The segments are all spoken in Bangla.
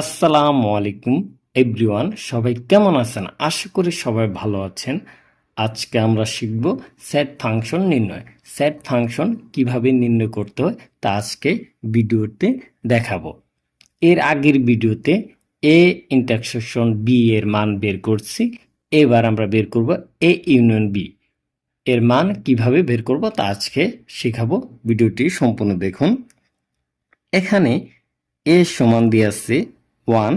আসসালামু আলাইকুম, এভরিওয়ান, সবাই কেমন আছেন? আশা করি সবাই ভালো আছেন। আজকে আমরা শিখব সেট ফাংশন নির্ণয়। সেট ফাংশন কীভাবে নির্ণয় করতে হয় তা আজকে ভিডিওতে দেখাবো। এর আগের ভিডিওতে এ ইন্টারসেকশন বি এর মান বের করছি। এবার আমরা বের করব এ ইউনিয়ন বি এর মান কীভাবে বের করব তা আজকে শেখাবো। ভিডিওটি সম্পূর্ণ দেখুন। এখানে এ সমান দিয়ে আছে one,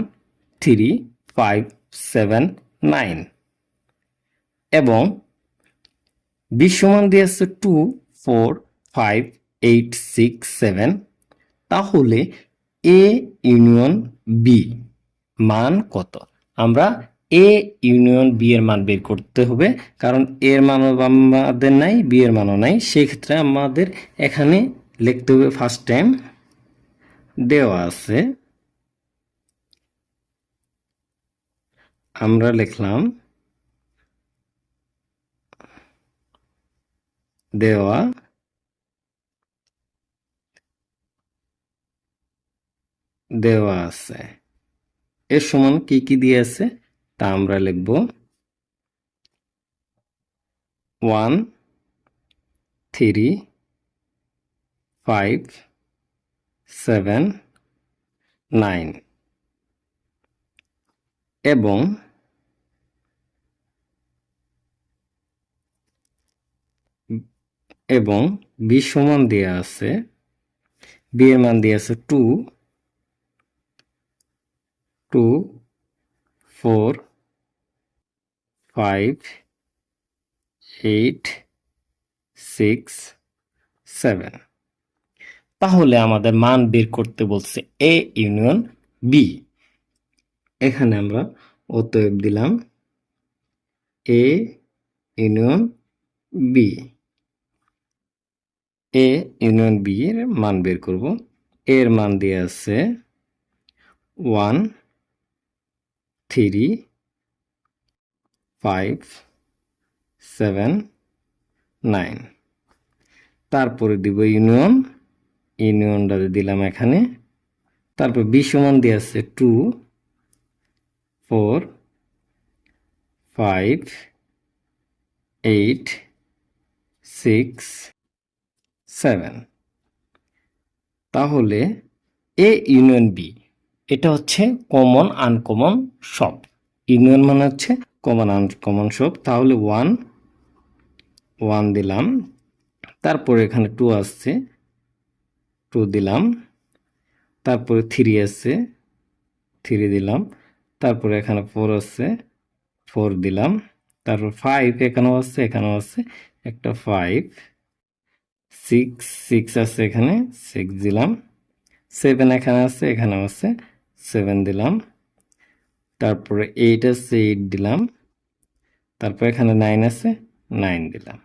three, five, seven, nine. এবং বি সমান দিয়ে আছে two, four, five, eight, six, seven. তাহলে এ ইউনিয়ন বি মান কত? আমরা এ ইউনিয়ন বি এর মান বের করতে হবে, কারণ এর মান আমাদের নাই, বি এর মানও নাই। সেক্ষেত্রে আমাদের এখানে লিখতে হবে ফার্স্ট টাইম দেওয়া আছে আমরা লিখলাম দেওয়া দেওয়া আছে। এর সমান কি কি দিয়ে আছে? তা আমরা লিখব। One, three, five, seven, nine. এবং এবং বি সমান দেওয়া আছে বি এর মান দেওয়া আছে two two four five eight six seven তাহলে আমাদের মান বের করতে বলছে এ ইউনিয়ন বি এখানে আমরা অতএব দিলাম A union B A union B এর মান বের করব। এর মান দিয়ে আছে one three five seven nine তারপরে দিব ইউনিয়ন ইউনিয়নটা দিলাম এখানে। তারপর বি সমান দিয়ে আছে two four, five, eight, six, seven. তাহলে এ ইউনিয়ন বি, এটা হচ্ছে কমন আনকমন সব। ইউনিয়ন মানে হচ্ছে কমন আনকমন সব। তাহলে ওয়ান ওয়ান দিলাম। তারপরে এখানে টু আসছে, টু দিলাম। তারপরে থ্রি আসছে, থ্রি দিলাম। তারপরে এখানে ফোর আছে ফোর দিলাম। তারপর ফাইভ এখানেও আছে এখানেও আছে। একটা ফাইভ সিক্স সিক্স আছে এখানে সিক্স দিলাম। সেভেন এখানে আছে, এখানেও আছে সেভেন দিলাম। তারপরে এইট আছে এইট দিলাম। তারপর এখানে নাইন আছে নাইন দিলাম।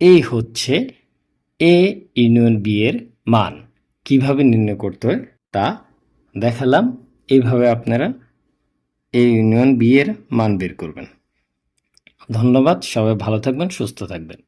এই হচ্ছে এ ইউনিয়ন বি এর মান। কীভাবে নির্ণয় করতে হয় তা দেখালাম। এইভাবে আপনারা এ ইউনিয়ন বি এর মান বের করবেন। ধন্যবাদ সবাই ভালো থাকবেন সুস্থ থাকবেন।